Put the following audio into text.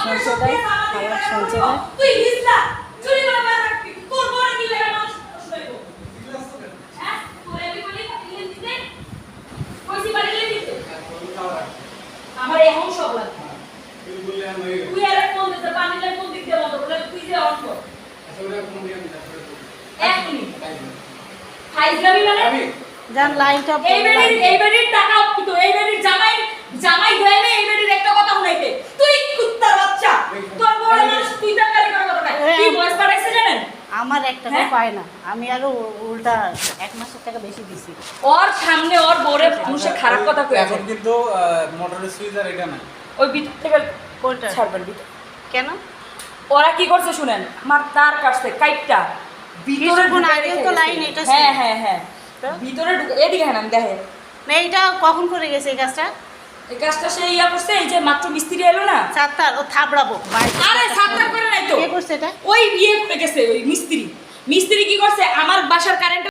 শুনছে তাই খাবার মানুষ শুনাইবো হ্যাঁ? আমার এখন সব লাগে তুই আরে কোন দিতে পানি লাগে কোন দিক দিয়ে বন্ধ বলে তুই যে অন কর এক মিনিট। ফাইজলামি মানে? লাইনটা এই বেডির এই বেডির টাকা কিন্তু এই বেডির জামাই জামাই দেয় না এই বেডির একটা কথা শুনাইতে তুই কুত্তার বাচ্চা তোর বড় মানুষ তুই টাকারি করে কথা কয় কি বয়স বাড়াইছে জানেন আমার এক টাকা হ্যাঁ? পায় না। আমি আরও উল্টা এক মাসের টাকা বেশি দিছি। ওর সামনে ওর বড়ে মানুষে খারাপ কথা কয়ে এখন কিন্তু মোটরের সুইচ আর এটা নাই। ওই ভিতর থেকে কোনটা? ছাড়বেন ভিতর। কেন? ওরা কি করছে শুনেন? আমার তার কাছে কাইটটা। ভিতরে আগেও তো। লাইন এটা হ্যাঁ হ্যাঁ হ্যাঁ। ভিতরে ঢুকে এদিকে হ্যাঁ আমি দেখেন। না এইটা কখন করে গেছে এই কাজটা? এই কাজটা সে ইয়া করছে এই যে মাত্র মিস্ত্রি এলো না চারটার ও থাবড়াবো। আরে করে নাই তো। কে করছে এটা? ওই ইয়ে করে গেছে ওই মিস্ত্রি। মিস্ত্রি কি করছে? আমার বাসার কারেন্ট